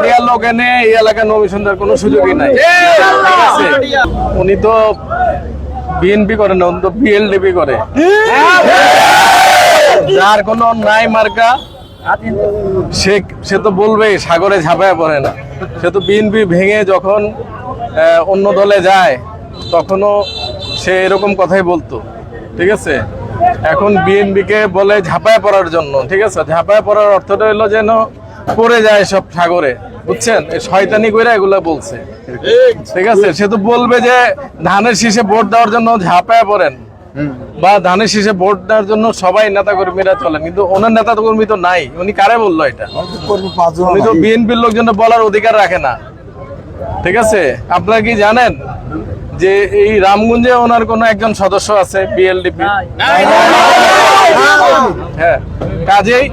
ক্রিয়ার লোক এনে এই এলাকায় নমিশন কোনো সুযোগই নাই। ঠিক আছে? উনি তো বিএনপি করে না উনি তো বিএলডিপি করে। যার কোনো নাই মার্কা সে সে তো বলবেই সাগরে ঝাঁপায় পড়ে না। সে তো বিএনপি ভেঙে যখন অন্য দলে যায় তখনও সে এরকম কথাই বলতো। ঠিক আছে? এখন বিএনপিকে বলে ঝাঁপায় পড়ার জন্য। ঠিক আছে? ঝাঁপায় পড়ার অর্থটা হলো যেন পড়ে যায় সব সাগরে। বুঝছেন এই শয়তানি করে এগুলা বলছে ঠিক আছে সে তো বলবে যে ধানের শীষে ভোট দেওয়ার জন্য ঝাঁপায় পড়েন বা ধানের শীষে ভোট দেওয়ার জন্য সবাই নেতা কর্মীরা চলেন কিন্তু ওনার নেতা কর্মী তো নাই উনি কারে বলল এটা উনি তো বিএনপির লোকজন বলার অধিকার রাখে না ঠিক আছে আপনারা কি জানেন যে এই রামগঞ্জে ওনার কোনো একজন সদস্য আছে বিএলডিপি হ্যাঁ। কাজেই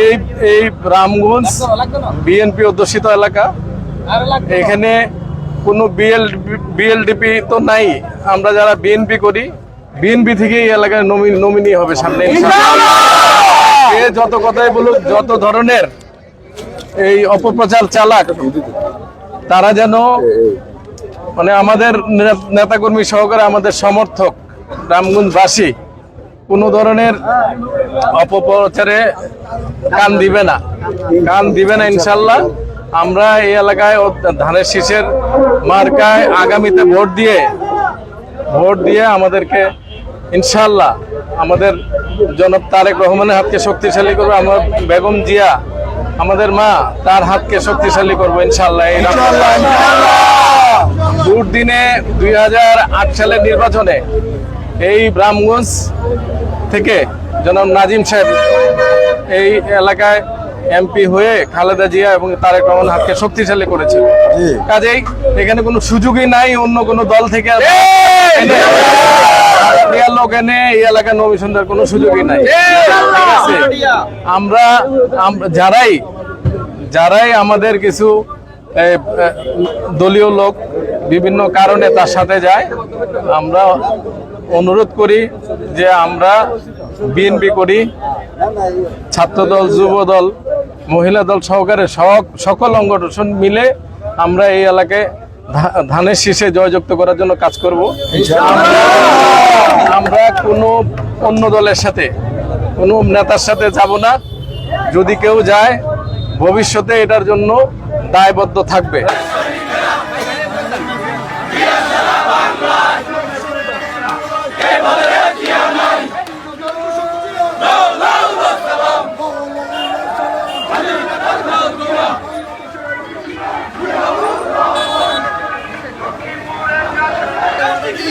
এই এই রামগঞ্জ বিএনপি অধ্যুষিত এলাকা। এখানে কোনো বিএল বিএলডিপি তো নাই। আমরা যারা বিএনপি করি বিএনপি থেকে এই এলাকায় নমিনি হবে সামনে এ যত কথাই বলুক যত ধরনের এই অপপ্রচার চালাক তারা যেন মানে আমাদের নেতাকর্মী সহকারে আমাদের সমর্থক রামগঞ্জবাসী কোনো ধরনের অপপ্রচারে কান দিবে না। কান দিবে না ইনশাল্লাহ। আমরা এই এলাকায় ধানের শীষের মার্কায় আগামীতে ভোট দিয়ে ভোট দিয়ে আমাদেরকে ইনশাল্লাহ আমাদের জনাব তারেক রহমানের হাতকে শক্তিশালী করবে। আমার বেগম জিয়া আমাদের মা তার হাতকে শক্তিশালী করব ইনশাল্লাহ। এই দুর্দিনে দুই হাজার আট সালের নির্বাচনে এই রামগঞ্জ থেকে জনাব নাজিম সাহেব এই এলাকায় এমপি হয়ে খালেদা জিয়া এবং তারেক রহমান হাতকে শক্তিশালী করেছে। কাজেই এখানে কোনো সুযোগই নাই অন্য কোনো দল থেকে এই! নমিশন দেওয়ার কোনো সুযোগই নাই। আমরা যারাই যারাই আমাদের কিছু দলীয় লোক বিভিন্ন কারণে তার সাথে যায়। আমরা অনুরোধ করি যে আমরা বিএনপি করি, ছাত্রদল, যুবদল, মহিলা দল সহকারে সক- সকল অঙ্গঠন মিলে আমরা এই এলাকায় ধানের শীষে জয়যুক্ত করার জন্য কাজ করব। আমরা কোনো অন্য দলের সাথে, কোনো নেতার সাথে যাব না। যদি কেউ যায়, ভবিষ্যতে এটার জন্য দায়বদ্ধ থাকবে। কি